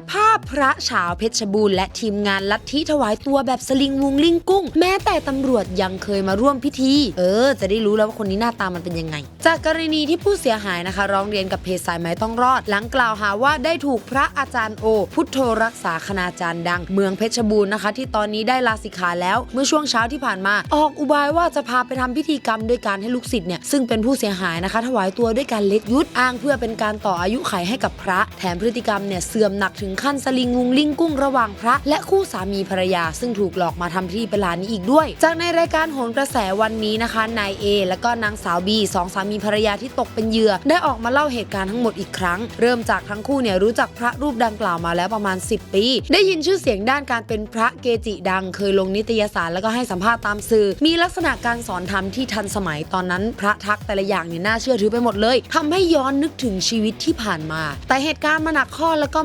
ดภาพ พระฉาวเพชรบูรณ์และทีมงานลัทธิถวายตัวแบบสลิงวุงลิงกุ้ง แม้แต่ตำรวจยังเคยมาร่วมพิธี เออ จะได้รู้แล้วว่าคนนี้หน้าตามันเป็นยังไง จากกรณีที่ผู้เสียหายนะคะ ร้องเรียนกับเพจสายไหมต้องรอด หลังกล่าวหาว่าได้ถูกพระอาจารย์โอ พุทโธรักษาคณาจารย์ดัง เมืองเพชรบูรณ์นะคะ ที่ตอนนี้ได้ลาสิกขาแล้ว เมื่อช่วงเช้าที่ผ่านมา ออกอุบายว่าจะพาไปทำพิธีกรรมด้วยการให้ลูกศิษย์เนี่ยซึ่งเป็นผู้เสียหายนะคะ ถวายตัวด้วยการเล็ดยุดอ้างเพื่อเป็นการต่ออายุไขให้กับพระ แถมพฤติกรรมเนี่ยเสื่อมหนักถึงขั้นสลิงวุงลิงกุ้งระหว่างพระ และคู่สามีภรรยา ซึ่งถูกหลอกมาทำพิธีประหลาดนี้อีกด้วย จากในรายการโหนกระแสวันนี้นะคะนายเอและก็นางสาวบีสองสามีภรรยาที่ตกเป็นเหยื่อ ได้ออกมาเล่าเหตุการณ์ทั้งหมดอีกครั้ง เริ่มจากทั้งคู่เนี่ยรู้จักพระรูปดังกล่าวมาแล้วประมาณ 10 ปี ได้ยินชื่อเสียงด้านการเป็นพระเกจิดัง เคยลงนิตยสารแล้วก็ให้สัมภาษณ์ตามสื่อ มีลักษณะการสอนธรรมที่ทันสมัยตอนนั้น พระทักแต่ละอย่างเนี่ยน่าเชื่อถือไปหมดเลยทำให้ย้อนนึกถึงชีวิตที่ผ่านมา แต่เหตุการณ์มันหนักข้อแล้วก็